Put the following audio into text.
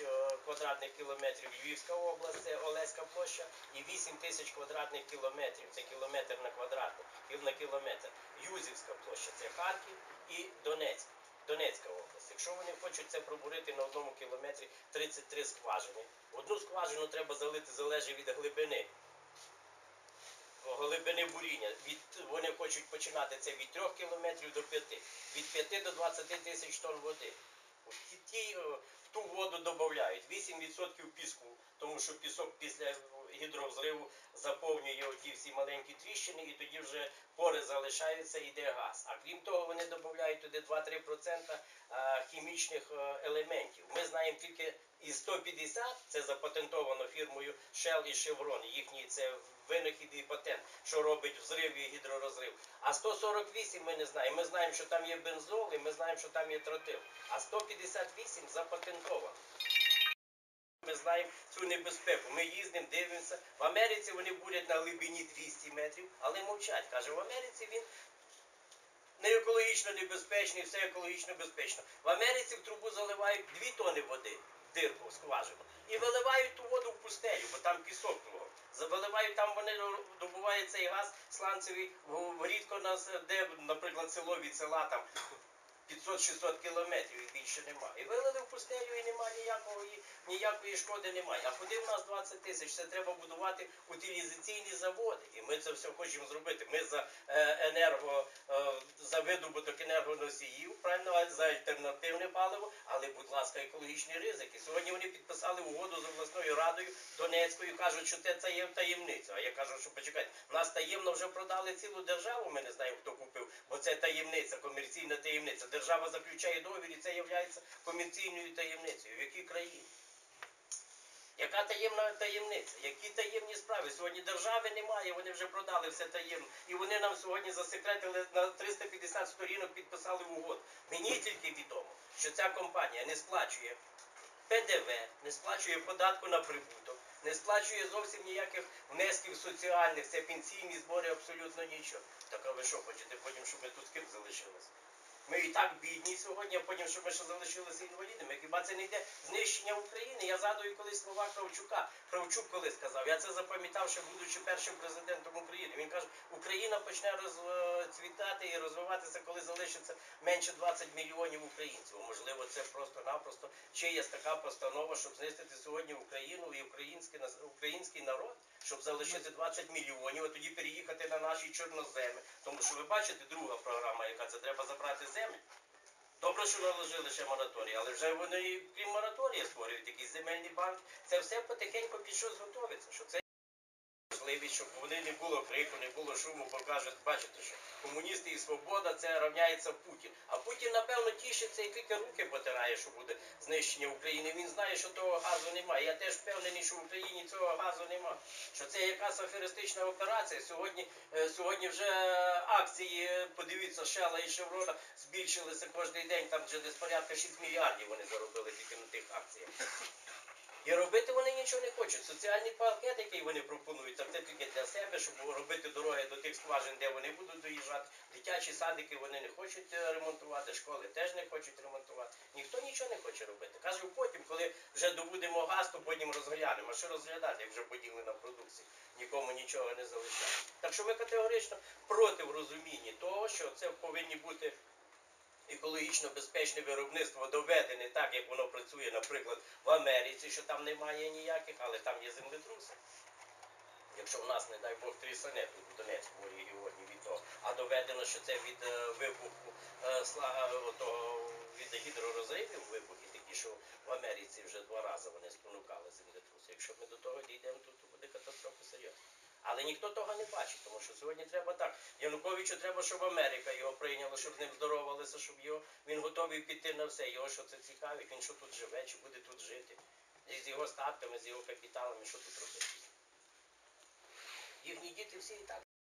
е, квадратних кілометрів Львівська область, це Олеська площа, і 8 тисяч квадратних кілометрів, це кілометр на квадратний, на кілометр. Юзівська площа, це Харків і Донецьк. Донецька область. Якщо вони хочуть це пробурити на одному кілометрі 33 скважини, одну скважину треба залити залежить від глибини. Глибини буріння. Від, вони хочуть починати це від 3 кілометрів до 5. Від 5 до 20 тисяч тонн води. Ті, е, в ту воду додають 8% піску, тому що пісок після гідровзриву заповнює оті всі маленькі тріщини, і тоді вже пори залишаються, йде газ. А крім того, вони додають туди 2-3% е, хімічних е, елементів. Ми знаємо тільки із 150, це запатентовано фірмою Shell і Chevron, їхній це винахід і патент, що робить взрив і гідророзрив. А 148 ми не знаємо. Ми знаємо, що там є бензол, і ми знаємо, що там є тротил. А 158 запатентовано. Знаємо цю небезпеку. Ми їздимо, дивимося. В Америці вони бурять на глибині 200 метрів, але мовчать. Каже, в Америці він не екологічно небезпечний, все екологічно безпечно. В Америці в трубу заливають 2 тони води, дирку, скважину, і виливають ту воду в пустелю, бо там пісок кругом. Виливають там, вони добувають цей газ сланцевий рідко нас, де, наприклад, село від села там 500-600 кілометрів і більше нема. І вилили в пустелю і нема ніякої, ніякої шкоди немає. А куди в нас 20 тисяч? Це треба будувати утилізаційні заводи. І ми це все хочемо зробити. Ми за е, енерго, е, за видобуток енергоносіїв, правильно, за альтернативне паливо, але, будь ласка, екологічні ризики. Сьогодні вони підписали угоду з обласною радою Донецькою, кажуть, що це, є таємниця. А я кажу, що почекайте, нас таємно вже продали цілу державу. Ми не знаємо, хто купив, бо це таємниця, комерційна таємниця. Держава заключає договір, і це є комерційною таємницею. В якій країні? Яка таємна таємниця? Які таємні справи? Сьогодні держави немає, вони вже продали все таємно. І вони нам сьогодні засекретили на 350 сторінок підписали угод. Мені тільки відомо, що ця компанія не сплачує ПДВ, не сплачує податку на прибуток, не сплачує зовсім ніяких внесків соціальних, це пенсійні збори, абсолютно нічого. Так а ви що хочете потім, щоб ми тут ким залишилися? Ми і так бідні сьогодні, а потім, щоб ми ще залишилися інвалідами. Хіба це не йде знищення України? Я згадую колись слова Кравчука. Кравчук коли сказав, я це запам'ятав, ще будучи першим президентом України. Він каже, Україна почне розцвітати і розвиватися, коли залишиться менше 20 мільйонів українців. Можливо, це просто-напросто чиясь така постанова, щоб знищити сьогодні Україну і український, український народ, щоб залишити 20 мільйонів, а тоді переїхати на наші чорноземи. Тому що ви бачите, друга програма, яка це треба забрати землю. Добре, що наложили ще мораторій, але вже вони крім мораторія створюють якісь земельні банки. Це все потихеньку під щось. Що це можливість, щоб вони не було крику, не було шуму, покажуть, бачите, що комуністи і свобода це равняється Путін. А Путін, напевно, тішиться і тільки руки потирає, що буде знищення України. Він знає, що того газу немає. Я теж впевнений, що в Україні цього газу немає. Що це якась аферистична операція. Сьогодні, е, сьогодні вже акції, подивіться, Шела і Шеврона збільшилися кожен день, там вже десь порядка 6 мільярдів вони заробили тільки на тих акціях. І робити вони нічого не хочуть. Соціальний пакет, який вони пропонують, це тільки для себе, щоб робити дороги до тих скважин, де вони будуть доїжджати. Дитячі садики вони не хочуть е, ремонтувати, школи теж не хочуть ремонтувати. Ніхто нічого не хоче робити. Кажу, потім, коли вже добудемо газ, то потім розглянемо. А що розглядати, як вже поділена продукція? Нікому нічого не залишає. Так що ми категорично проти в розумінні того, що це повинні бути екологічно безпечне виробництво доведене так, як воно працює, наприклад, в Америці, що там немає ніяких, але там є землетруси. Якщо в нас, не дай Бог, трісане тут в Донецькому регіоні від того, а доведено, що це від е, вибуху е, е, від гідророзривів вибухи, такі, що в Америці вже два рази вони спонукали землетруси. Якщо ми до того дійдемо, то буде катастрофа серйозна. Але ніхто того не бачить, тому що сьогодні треба так. Януковичу треба, щоб Америка його прийняла, щоб з ним здоровалися, щоб його він готовий піти на все. Його що це цікавить, він що тут живе, чи буде тут жити. З його статками, з його капіталами, що тут робити? Їхні діти всі і так